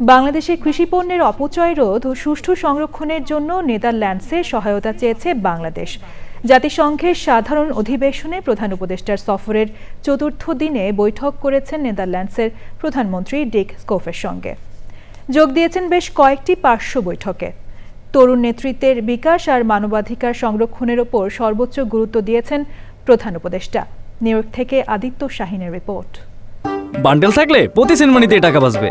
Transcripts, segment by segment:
বাংলাদেশে কৃষি পণ্যের অপচয় রোধ ও সুষ্ঠু সংরক্ষণের জন্য নেদারল্যান্ডসের সহায়তা চেয়েছে বাংলাদেশ। জাতিসংঘের সাধারণ অধিবেশনে প্রধান উপদেষ্টার সফরের চতুর্থ দিনে বৈঠক করেছেন নেদারল্যান্ডসের প্রধানমন্ত্রী ডিক স্কোফের সঙ্গে। যোগ দিয়েছেন বেশ কয়েকটি পার্শ্ব বৈঠকে। তরুণ নেতৃত্বের বিকাশ আর মানবাধিকার সংরক্ষণের ওপর সর্বোচ্চ গুরুত্ব দিয়েছেন প্রধান উপদেষ্টা। নিউ থেকে আদিত্য শাহিনের রিপোর্ট। বান্ডেল থাকলে প্রতি সেনমানিতে টাকা বাঁচবে।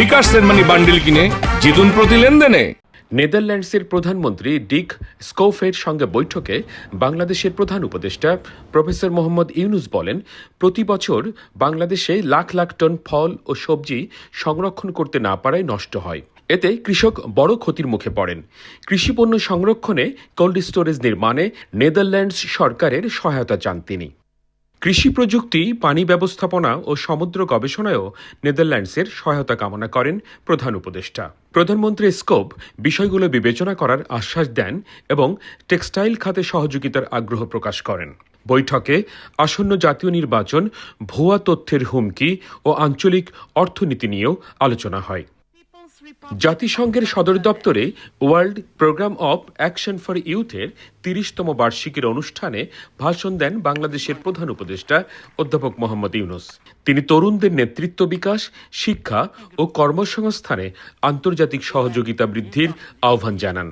বিকাশ সেনমানি বান্ডিল কিনে জিতুন প্রতি লেনদেনে। নেদারল্যান্ডসের প্রধানমন্ত্রী ডিক স্কোফের সঙ্গে বৈঠকে বাংলাদেশের প্রধান উপদেষ্টা প্রফেসর মোহাম্মদ ইউনুস বলেন, প্রতি বছর বাংলাদেশে লাখ লাখ টন ফল ও সবজি সংরক্ষণ করতে না পারায় নষ্ট হয়। এতে কৃষক বড় ক্ষতির মুখে পড়েন। কৃষিপণ্য সংরক্ষণে কোল্ড স্টোরেজ নির্মাণে নেদারল্যান্ডস সরকারের সহায়তা চান তিনি। কৃষি প্রযুক্তি, পানি ব্যবস্থাপনা ও সমুদ্র গবেষণায়ও নেদারল্যান্ডসের সহায়তা কামনা করেন প্রধান উপদেষ্টা। প্রধানমন্ত্রী স্কোপ, বিষয়গুলো বিবেচনা করার আশ্বাস দেন এবং টেক্সটাইল খাতে সহযোগিতার আগ্রহ প্রকাশ করেন। বৈঠকে আসন্ন জাতীয় নির্বাচন ভুয়া তথ্যের হুমকি ও আঞ্চলিক অর্থনীতি নিয়েও আলোচনা হয়। জাতিসংঘের সদর দপ্তরে world programme of action for ইউথের তিরিশতম বার্ষিকীর অনুষ্ঠানে ভাষণ দেন বাংলাদেশের প্রধান উপদেষ্টা অধ্যাপক মোহাম্মদ ইউনুস তিনি তরুণদের নেতৃত্ব বিকাশ শিক্ষা ও কর্মসংস্থানে আন্তর্জাতিক সহযোগিতা বৃদ্ধির আহ্বান জানান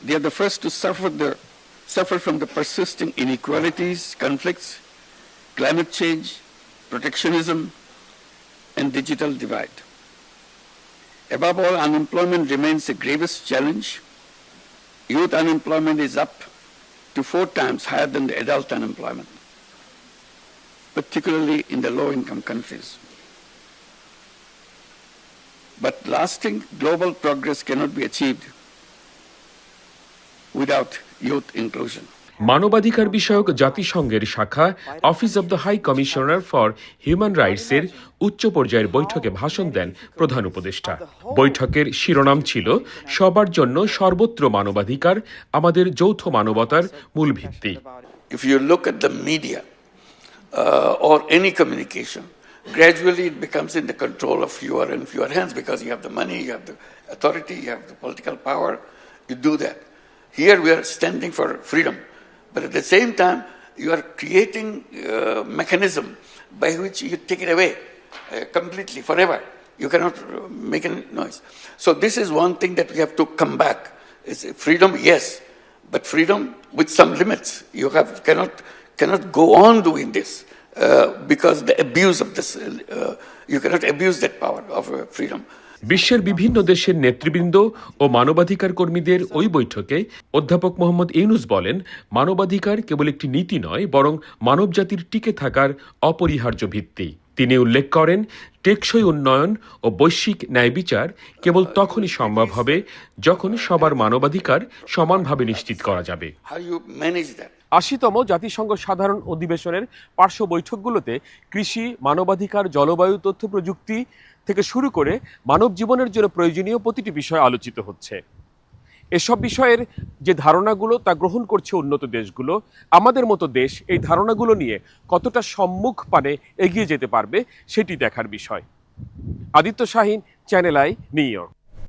they are the first to suffer, and digital divide. Above all, unemployment remains the gravest challenge. Youth unemployment is up to four times higher than the adult unemployment, particularly in the low-income countries. But lasting global progress cannot be achieved without youth inclusion. মানবাধিকার বিষয়ক জাতিসংঘের শাখা office of the high commissioner for human rights এর উচ্চ পর্যায়ের বৈঠকে ভাষণ দেন প্রধান উপদেষ্টা। বৈঠকের শিরোনাম ছিল, সবার জন্য সর্বত্র মানবাধিকার, আমাদের যৌথ মানবতার মূল ভিত্তি if you look at the media or any communication gradually it becomes in the control of your in your hands because you have the authority you have power you do that here we standing for freedom but at the same time, you are creating a mechanism by which you take it away uh, completely, forever. You cannot uh, make any noise. So this is one thing that we have to come back. Is freedom, yes, but freedom with some limits. You have cannot cannot go on doing this uh, because the abuse of this. Uh, you cannot abuse that power of uh, freedom. বিশ্বের বিভিন্ন দেশের নেতৃবৃন্দ ও মানবাধিকার কর্মীদের ওই বৈঠকে অধ্যাপক মোহাম্মদ ইউনুস বলেন মানবাধিকার কেবল একটি নীতি নয় বরং মানবজাতির টিকে থাকার অপরিহার্য ভিত্তি তিনি উল্লেখ করেন টেকসই উন্নয়ন ও বৈশ্বিক ন্যায় বিচার কেবল তখনই সম্ভব হবে যখন সবার মানবাধিকার সমানভাবে নিশ্চিত করা যাবে? আশিতম জাতিসংঘ সাধারণ অধিবেশনের পার্শ্ব বৈঠকগুলোতে কৃষি মানবাধিকার জলবায়ু তথ্য প্রযুক্তি থেকে শুরু করে মানব জীবনের জন্য প্রয়োজনীয় প্রতিটি বিষয় আলোচিত হচ্ছে। এসব বিষয়ের যে ধারণাগুলো তা গ্রহণ করছে উন্নত দেশগুলো, আমাদের মতো দেশ এই ধারণাগুলো নিয়ে কতটা সম্মুখ পানে এগিয়ে যেতে পারবে সেটি দেখার বিষয়। Aditya Shahin channel I New York